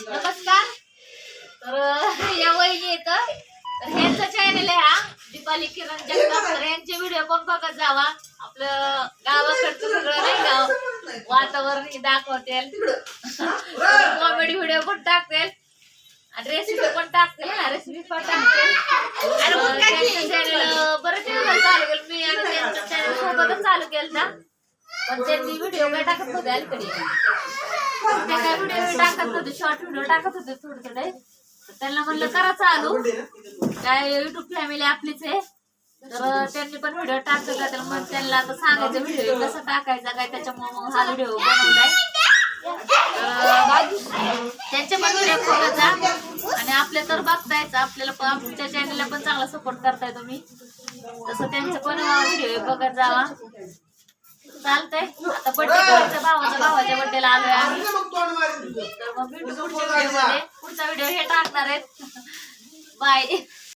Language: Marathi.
नमस्कार. तर या वहिनी येत तर ह्यांचं चॅनल आहे हा. दीपाली किरण जगदाकर यांचे व्हिडिओ पण बघत जावा. आपलं गावाकडचं सगळं नाही गाव वातावरण दाखवतील. कॉमेडी व्हिडिओ पण टाकतील. आणि रेसिपी पण टाकतील ना रेसिपी पण टाकतील. त्यांचं चॅनल बरं चालू केलं. मी आणि त्यांचं चॅनल सोबतच चालू केलं ना. पण त्यांनी व्हिडिओ काय टाकत होते अलीकडे. ते काय व्हिडिओ टाकत होते शॉर्ट व्हिडिओ टाकत होते थोडे थोडे त्यांना म्हणलं करा चालू. काय युट्यूब फॅमिली आपलीच आहे. तर त्यांनी पण व्हिडिओ टाकत होता तर मग त्यांना आता सांगायचं व्हिडिओ कसा टाकायचा काय त्याच्यामुळे मग हा व्हिडिओ बनवलाय. तर त्यांचे पण व्हिडिओ बघत जा. आणि आपले तर बघतायच आपल्याला पण आमच्या चॅनलला पण चांगला सपोर्ट करताय तुम्ही. तसं त्यांचं पण व्हिडिओ बघत जावा. चालतंय. आता बड्डे करायचं भावाच्या भावाच्या बड्डेला आलोय आम्ही. तर मग पुढच्या व्हिडिओ हे टाकणार आहेत. बाय.